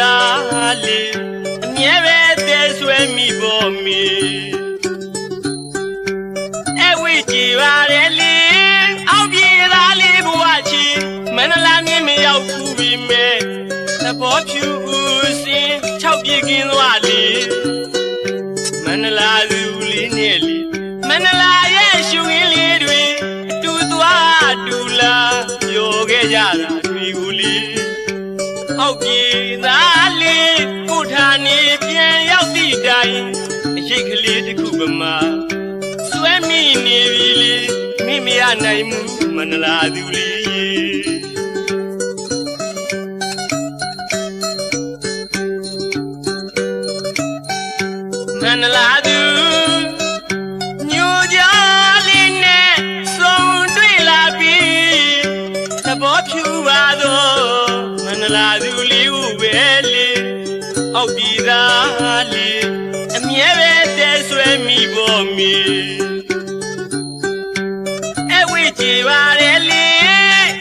သားလေးအမြဲပဲတဲဆွဲမိပေါ်မီအဝိကြည်ပါလေလေအောက်ပြည်သားလေးဘဝချီမန္တလာမြင်မရောက်ဘူးပြီမဲ့သဘောဖြူဦးစင်၆ပြေကင်းသွား လေးတစ်ခုပမာစွဲမိနေပြီလေမိမရနိုင်မှုမန္တလာသူလေးမန္တလာသူညိုကြလေးနဲ့စုံတွေ့လာပြီသဘောဖြူပါတော့မန္တလာသူလေးဦးပဲလေအောက်ပြည်သားလေးအမြဲပဲ တဲဆွဲမိပေါ်မီအဝိကြည်ပါလေလေ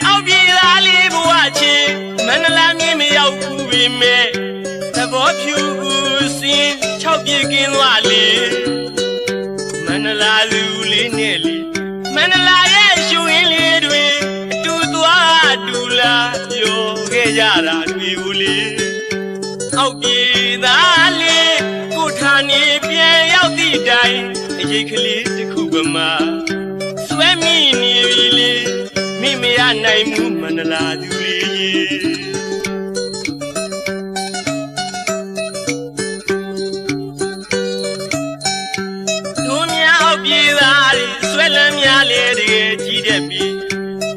အောက်ပြည်သားလေးဘဝချီမန္တလာမြင်မရောက်ဘူးပြီမဲ့သဘောဖြူစင်၆ပြေကင်းသွားလေမန္တလာလူလေးနဲ့လေမန္တလာရဲ့ရှူရင်းလေးတွေအတူသွားအတူလာပြောခဲ့ကြတာတွေ့ဘူးလေအောက်ပြေ တိုင်အရေးကလေးတစ်ခုပမာစွဲမိနေပြီလေမိမရနိုင်မှုမန္တလာသူလေးတို့များအောက်ပြေသားတွေဆွဲလန်းများလေတကယ်ကြီးတဲ့ပြီ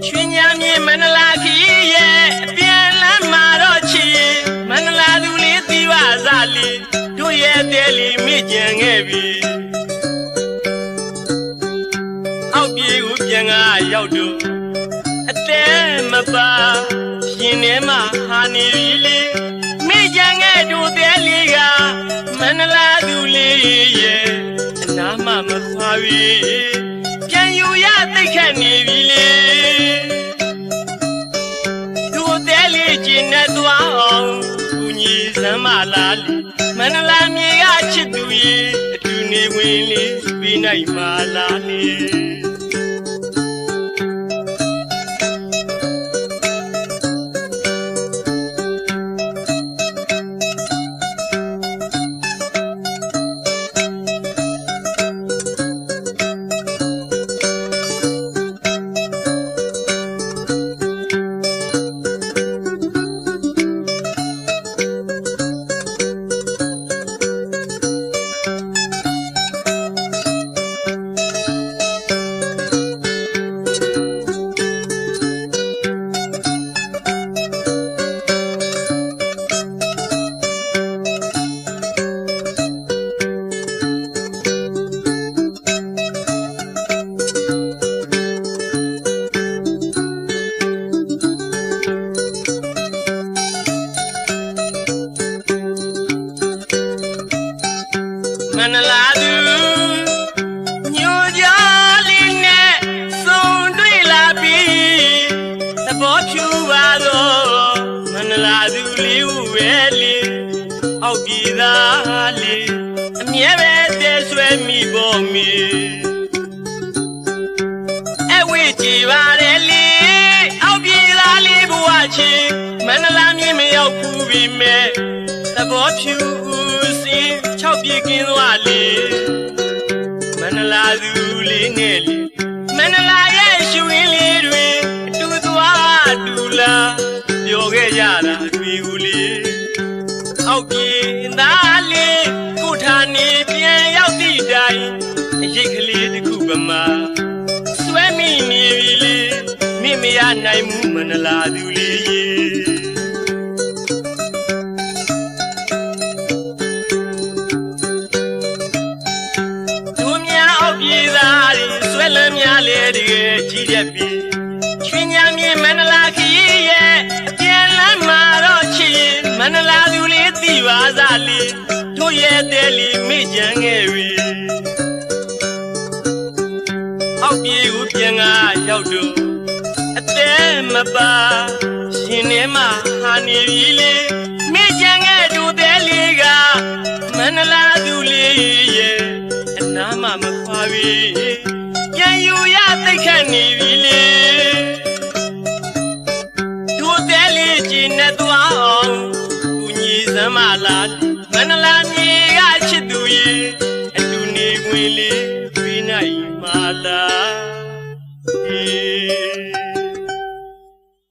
ချွေညာမြေမန္တလာခီးရဲ့အပြန်လမ်းမှာတော့ချီမန္တလာသူလေးသီးပါစားလီတို့ရဲ့တဲလီမိကြံခဲ့ပြီ ရောက်တော့အတဲမပါရှင်ထဲမှာဟာနေပြီလေမိကြံခဲ့တို့တဲလီကမန္တလာသူလေးရဲ့အနာမမခွာပြီပြန်ယူရသိတ်ခတ်နေပြီလေသူ့တဲလေးကျင်နဲ့သွားအောင်ကူညီစမ်းမလားလေမန္တလာမြေကချစ်သူရဲ့အတူနေဝင်လေးပြီးနိုင်ပါလားလေ က်ပြည်သားလေးအမြဲပဲတဲဆွဲမိပေါ်မီအဝိကြည်ပါလေလေအောက်ပြည်သားလေးဘဝချီမန္တလာမြင်မရောက်ဘူးပြီမဲ့သဘောဖြူစင်၆ပြေကင်းသွားလေမန္တလာသူလေးနဲ့လေမန္တလာရဲ့ရှူရင်းလေးတွေအတူသွားအတူလာပြောခဲ့ကြတာတွေ့ဘူးလေ ပမာစွဲမိနေပြီလေမိမရနိုင်မှုမန္တလာသူလေးရေတို့များအောက်ပြေသားတွေဆွဲလန်းများလေတကယ်ကြီးတဲ့ပြီချွေညာမြေမန္တလာခီးရဲ့အပြန်လမ်းမှာတော့ချီမန္တလာသူလေးသိပါစားလေတို့ရဲ့တဲလီမိကြံခဲ့ပြီ အောက်ပြေကိုပြန်ကရောက်တော့တဲ့မပါရှင်နေမှာဟာနေပြီလေမိချင်ခဲ့တူတဲ့လေးကမန္တလာသူလေးရဲ့အနားမှာမခွာပြီပြန်ယူရသိတ်ခတ်နေပြီလေတူတဲ့လေးကြည်နဲ့သွားအောင်ကူညီစမ်းမလားမန္တလာမြေကချစ်သူရဲ့အတူနေဝင်လေပြီးနိုင်မှာလား Hare